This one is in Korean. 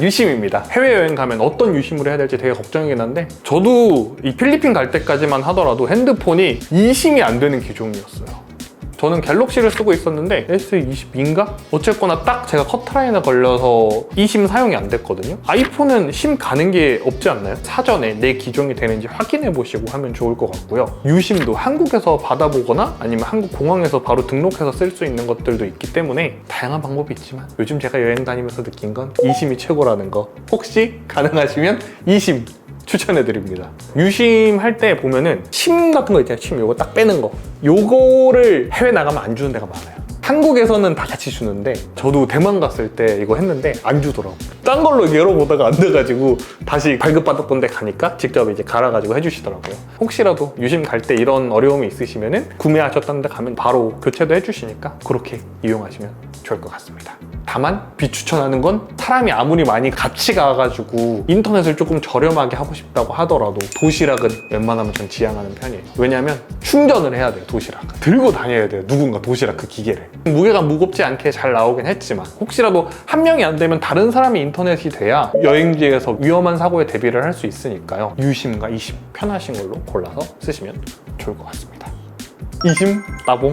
유심입니다. 해외여행 가면 어떤 유심을 해야 될지 되게 걱정이긴 한데 저도 이 필리핀 갈 때까지만 하더라도 핸드폰이 2심이 안 되는 기종이었어요. 저는 갤럭시를 쓰고 있었는데 S22인가? 어쨌거나 딱 제가 커트라인에 걸려서 이심 사용이 안 됐거든요. 아이폰은 심 가는 게 없지 않나요? 사전에 내 기종이 되는지 확인해 보시고 하면 좋을 것 같고요. 유심도 한국에서 받아보거나 아니면 한국 공항에서 바로 등록해서 쓸 수 있는 것들도 있기 때문에 다양한 방법이 있지만 요즘 제가 여행 다니면서 느낀 건 이심이 최고라는 거. 혹시 가능하시면 이심 추천해 드립니다. 유심할 때 보면은 심 같은 거 있잖아요. 심 요거 딱 빼는 거. 요거를 해외 나가면 안 주는 데가 많아요. 한국에서는 다 같이 주는데 저도 대만 갔을 때 이거 했는데 안 주더라고. 딴 걸로 열어보다가 안 돼가지고 다시 발급받았던 데 가니까 직접 이제 갈아가지고 해주시더라고요. 혹시라도 유심 갈 때 이런 어려움이 있으시면은 구매하셨던 데 가면 바로 교체도 해주시니까 그렇게 이용하시면 좋을 것 같습니다. 다만 비추천하는 건 사람이 아무리 많이 같이 가가지고 인터넷을 조금 저렴하게 하고 싶다고 하더라도 도시락은 웬만하면 전 지향하는 편이에요. 왜냐하면 충전을 해야 돼요, 도시락. 들고 다녀야 돼요, 누군가 도시락 그 기계를. 무게가 무겁지 않게 잘 나오긴 했지만 혹시라도 한 명이 안 되면 다른 사람이 인터넷이 돼야 여행지에서 위험한 사고에 대비를 할 수 있으니까요. 유심과 이심 편하신 걸로 골라서 쓰시면 좋을 것 같습니다. 이심 따봉